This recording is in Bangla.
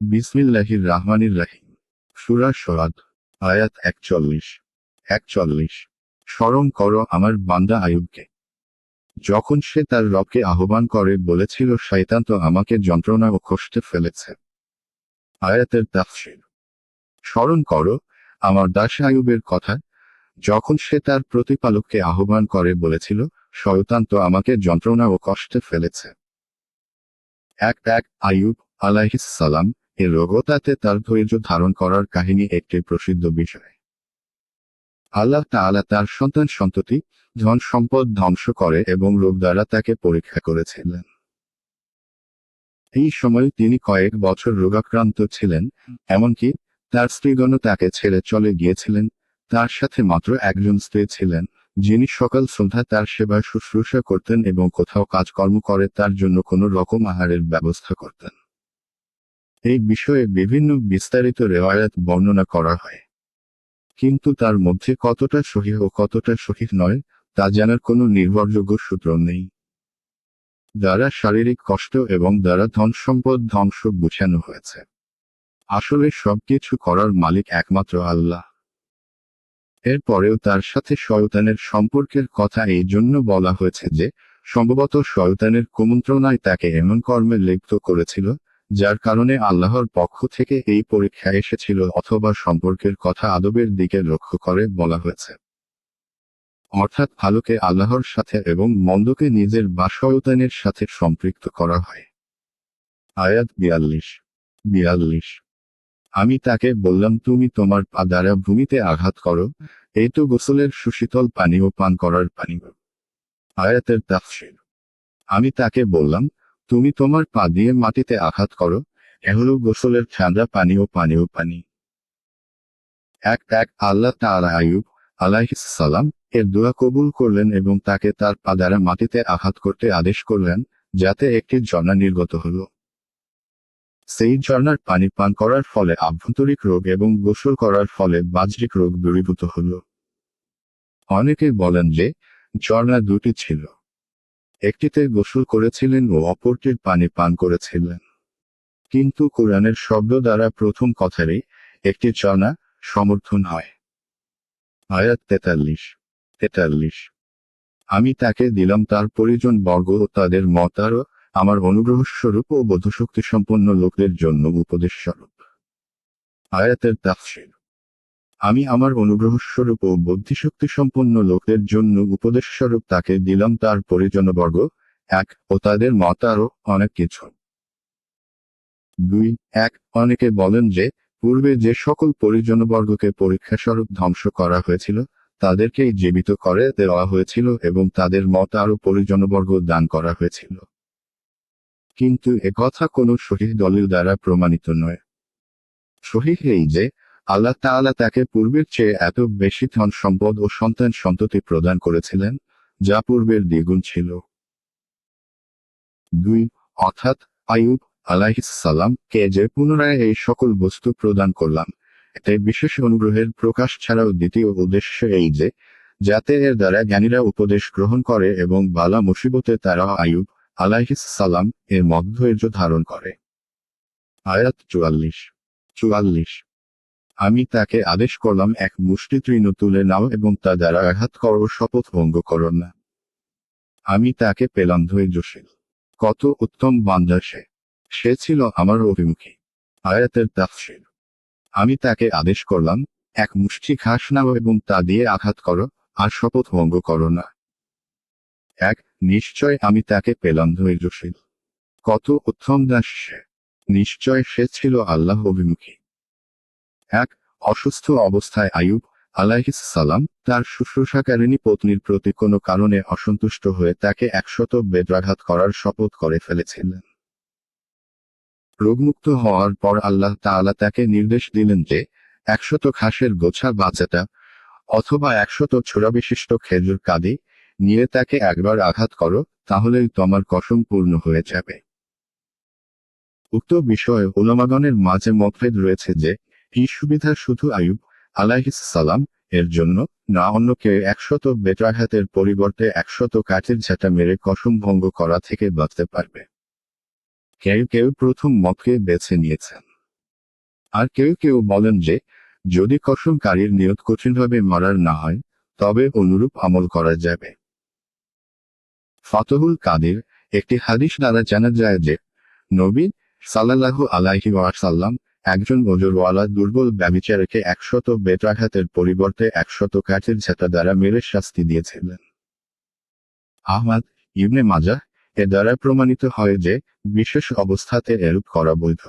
বিসমিল্লাহির রাহমানির রাহিম। সুরা সরাদ, আয়াত একচল্লিশ। একচল্লিশ। স্মরণ করো আমার বান্দা আয়ুবকে। যখন সে তার রবকে আহ্বান করে, বলেছিল, শয়তান তো আমাকে যন্ত্রণা ও কষ্টে ফেলেছে। আয়াতের তাফসির। স্মরণ করো আমার দাস আয়ুবের কথা। যখন সে তার প্রতিপালককে আহ্বান করে, বলেছিল, শয়তান তো আমাকে যন্ত্রণা ও কষ্টে ফেলেছে। এক এক আয়ুব আলাইহিস সালাম এর রোগতাতে তার ধৈর্য ধারণ করার কাহিনী একটি প্রসিদ্ধ বিষয়। আল্লাহ তাআলা তার সন্তান সন্ততি, ধন সম্পদ ধ্বংস করে এবং রোগ দ্বারা তাকে পরীক্ষা করেছিলেন। এই সময় তিনি কয়েক বছর রোগাক্রান্ত ছিলেন, এমনকি তার স্ত্রীগণ তাকে ছেড়ে চলে গিয়েছিলেন। তার সাথে মাত্র একজন স্ত্রী ছিলেন, যিনি সকাল সন্ধ্যা তার সেবা শুশ্রূষা করতেন এবং কোথাও কাজকর্ম করে তার জন্য কোনো রকম আহারের ব্যবস্থা করতেন। এই বিষয়ে বিভিন্ন বিস্তারিত রেওয়ায়াত বর্ণনা করা হয়। কিন্তু তার মধ্যে কতটা সহিহ ও কতটা সহিহ নয়, তা জানার কোনো নির্ভরযোগ্য সূত্র নেই। দ্বারা শারীরিক কষ্ট এবং দ্বারা ধন সম্পদ ধ্বংস বুঝানো হয়েছে। আসলে সবকিছু করার মালিক একমাত্র আল্লাহ। এরপরেও তার সাথে শয়তানের সম্পর্কের কথা এই জন্য বলা হয়েছে যে, সম্ভবত শয়তানের কুমন্ত্রণায় তাকে এমন কর্মে লিপ্ত করেছিল যার কারণে আল্লাহর পক্ষ থেকে এই পরীক্ষা এসেছিল অথবা সম্পর্কের কথা আদবের দিকে লক্ষ্য করে বলা হয়েছে। অর্থাৎ ভালোকে আল্লাহর সাথে এবং মন্দকে নিজের বা শয়তানের সাথে সম্পৃক্ত করা হয়। আয়াত বিয়াল্লিশ। বিয়াল্লিশ। আমি তাকে বললাম, তুমি তোমার পা দ্বারা ভূমিতে আঘাত করো। এই তো গোসলের সুশীতল পানীয় পান করার পানি আয়াতের তাফসির। আমি তাকে বললাম তুমি তোমার পা দিয়ে মাটিতে আঘাত করো, এ হলো গোসলের ঠান্ডা পানীয় পানীয় পানি এক এক, আল্লাহ তাআলা আয়ুব সালাম এর দোয়া কবুল করলেন এবং তাকে তার পা দ্বারা মাটিতে আঘাত করতে আদেশ করলেন, যাতে একটি ঝর্ণা নির্গত হল। সেই ঝর্ণার পানি পান করার ফলে আভ্যন্তরিক রোগ এবং গোসল করার ফলে বাহ্যিক রোগ দূরীভূত হল। অনেকে বলেন যে ঝর্ণা দুটি ছিল। একটিতে গোসল করেছিলেন ও অপরটির পানি পান করেছিলেন। কিন্তু কোরআনের শব্দ দ্বারা প্রথম কথারই একটি ঝর্ণা সমর্থন হয়। আয়াত তেতাল্লিশ তেতাল্লিশ। আমি তাকে দিলাম তার পরিজন বর্গ ও তাদের মতারও আমার অনুগ্রহ স্বরূপ ও বোধশক্তি সম্পন্ন লোকদের জন্য উপদেশ স্বরূপ। আয়াতের তাফসির। আমি আমার অনুগ্রহ স্বরূপ ও বুদ্ধিশক্তি সম্পন্ন লোকদের জন্য উপদেশ স্বরূপ তাকে দিলাম তার পরিজনবর্গ, এক, ও তাদের মত আরও অনেক কিছু। দুই, এক, অনেকে বলেন যে, পূর্বে যে সকল পরিজনবর্গকে পরীক্ষা স্বরূপ ধ্বংস করা হয়েছিল, তাদেরকেই জীবিত করে দেওয়া হয়েছিল এবং তাদের মত আরও পরিজনবর্গ দান করা হয়েছিল। কিন্তু একথা কোনো সহিহ দলিল দ্বারা প্রমাণিত নয়। সহিহ এই যে আল্লাহ তাআলা তাকে পূর্বের চেয়ে এত বেশি ধন সম্পদ ও সন্তান সন্ততি প্রদান করেছিলেন, যা পূর্বের দ্বিগুণ ছিল। দুই, অর্থাৎ আয়ুব আলাইহিস সালাম কে যে পুনরায় এই সকল বস্তু প্রদান করলাম, এতে বিশেষ অনুগ্রহের প্রকাশ ছাড়াও দ্বিতীয় উদ্দেশ্য এই যে, যাতে এর দ্বারা জ্ঞানীরা উপদেশ গ্রহণ করে এবং বালা মুসিবতে তারা আয়ুব আলাইহিস সালাম এর মধ্যৈর্য ধারণ করে। আয়াত চুয়াল্লিশ চুয়াল্লিশ। আমি তাকে আদেশ করলাম, এক মুষ্টি তৃণ তুলে নাও এবং তা দ্বারা আঘাত করো, শপথ ভঙ্গ করো না। আমি তাকে পেলাম ধৈর্যশীল কত উত্তম বান্দা সে। সে ছিল আমার অভিমুখী। আয়াতের তাফসির। আমি তাকে আদেশ করলাম, এক মুষ্টি ঘাস নাও এবং তা দিয়ে আঘাত করো, আর শপথ ভঙ্গ করো না। এক, নিশ্চয় আমি তাকে পেলাম ধৈর্যশীল। কত উত্তম দাস সে। নিশ্চয় সে ছিল আল্লাহ অভিমুখী। এক অসুস্থ অবস্থায় আয়ুব আলাইহিস সালাম তার শুশ্রূষাকারিণী পত্নীর প্রতি কোনো কারণে অসন্তুষ্ট হয়ে তাকে একশত বেদ্রাঘাত করার শপথ করে ফেলেছিলেন। রোগমুক্ত হওয়ার পর আল্লাহ তাআলা তাকে নির্দেশ দিলেন যে, একশত ঘাসের গোছা বাচ্চাটা অথবা একশত ছোড়া বিশিষ্ট খেজুর কাঁদি নিয়ে তাকে একবার আঘাত করো, তাহলেই তোমার কসম পূর্ণ হয়ে যাবে। উক্ত বিষয়ে ওলামাগণের মাঝে মতভেদ রয়েছে যে এই সুবিধা শুধু আয়ুব সালাম এর জন্য, না অন্য কেউ একশত বেত্রাঘাতের পরিবর্তে একশত কাঠের ঝাঁটা মেরে কসম ভঙ্গ করা থেকে বাঁচতে পারবে। কেউ কেউ প্রথম মতকে বেছে নিয়েছেন। আর কেউ কেউ বলেন যে, যদি কসমকারীর নিয়ত কঠিনভাবে মারার না হয়, তবে অনুরূপ আমল করা যাবে। ফতহুল কাদির একটি হাদিস দ্বারা জানা যায় যে, নবী সাল্লাল্লাহু আলাইহি ওয়াসাল্লাম একজন ওজরওয়ালা দুর্বল ব্যবিচারকে একশত বেত্রাঘাতের পরিবর্তে একশত কাঠের ছাতা দ্বারা মেরে শাস্তি দিয়েছিলেন। আহমাদ ইবনে মাজা এ দ্বারা প্রমাণিত হয় যে বিশেষ অবস্থাতে এরূপ করা বৈধ।